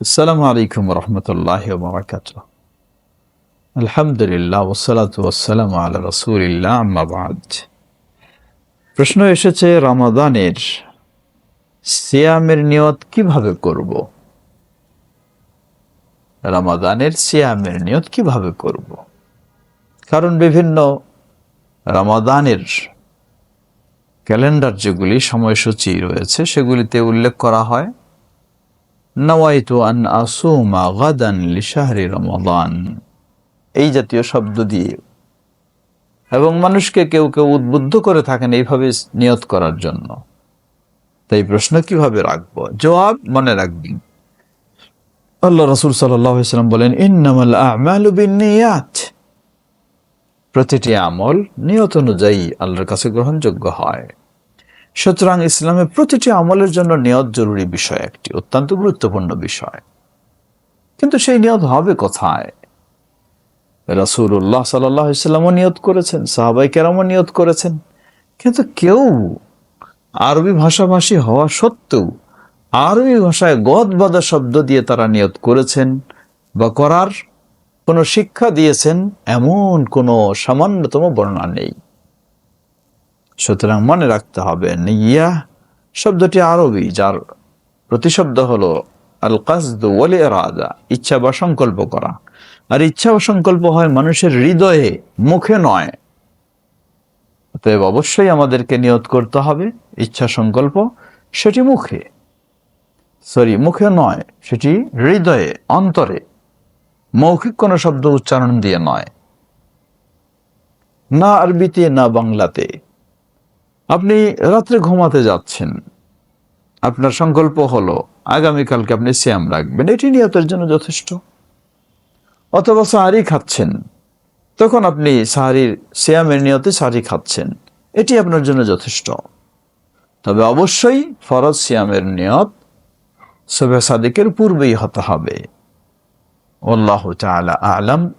আসসালামু আলাইকুম রহমতুল্লাহ বারাকাত আলহামদুলিল্লাহ ওসালাত ওসালাম আলা রসুলিল্লাহ আম্মাবাদ প্রশ্ন এসেছে, রমাদানের সিয়ামের নিয়ত কীভাবে করব? রমাদানের সিয়ামের নিয়ত কীভাবে করব? কারণ বিভিন্ন রমাদানের ক্যালেন্ডার যেগুলি সময়সূচি রয়েছে, সেগুলিতে উল্লেখ করা হয়। নওয়াইতু আন আসুমা গাদান লিশাহরি রমাদান এই জাতীয় শব্দ দিয়ে। এবং মানুষকে কেউ কেউ উদ্বুদ্ধ করে থাকেন এইভাবে নিয়ত করার জন্য। তাই প্রশ্ন, কীভাবে রাখব? জবাব মনে রাখবেন। আল্লাহ রসুল সাল্লাম বলেন, ইন্নামাল আমালু বিন্নিয়াত। প্রতিটি আমল নিয়ত অনুযায়ী আল্লাহর কাছে গ্রহণযোগ্য হয়। সুতরাং ইসলামের প্রতিটি আমলের জন্য নিয়ত জরুরি বিষয় একটি, অত্যন্ত গুরুত্বপূর্ণ বিষয়। কিন্তু সেই নিয়ত হবে কোথায়? রাসুল্লাহ সাল্লামও নিয়ত করেছেন সাহাবাই কেরামও নিয়ত করেছেন। কিন্তু কেউ আরবি ভাষাভাষী হওয়া সত্ত্বেও আরবি ভাষায় গদ বাদা শব্দ দিয়ে তারা নিয়ত করেছেন বা করার কোনো শিক্ষা দিয়েছেন, এমন কোনো সামান্যতম বর্ণনা নেই। সুতরাং মনে রাখতে হবে, নিয়া শব্দটি আরবি, যার প্রতিশব্দ হলো আল কাসদ রাজা ইচ্ছা বা সংকল্প করা। আর ইচ্ছা বা সংকল্প হয় মানুষের হৃদয়ে, মুখে নয়। অতএব অবশ্যই আমাদেরকে নিয়ত করতে হবে, ইচ্ছা সংকল্প সেটি মুখে। সরি, মুখে নয়, সেটি হৃদয়ে, অন্তরে। মৌখিক কোনো শব্দ উচ্চারণ দিয়ে নয়। না আরবিতে, না বাংলাতে। আপনি রাত্রে ঘুমাতে যাচ্ছেন। আপনার সংকল্প হলো, আগামীকালকে আপনি শ্যাম রাখবেন। এটি নিয়তের জন্য যথেষ্ট। অথবা সাহারি খাচ্ছেন। তখন আপনি সাহারির শ্যামের নিয়তে সাহারি খাচ্ছেন। এটি আপনার জন্য যথেষ্ট। তবে অবশ্যই ফরজ শ্যামের নিয়ত সবে সাদিকের পূর্বেই হতে হবে। আল্লাহ তালা আলম।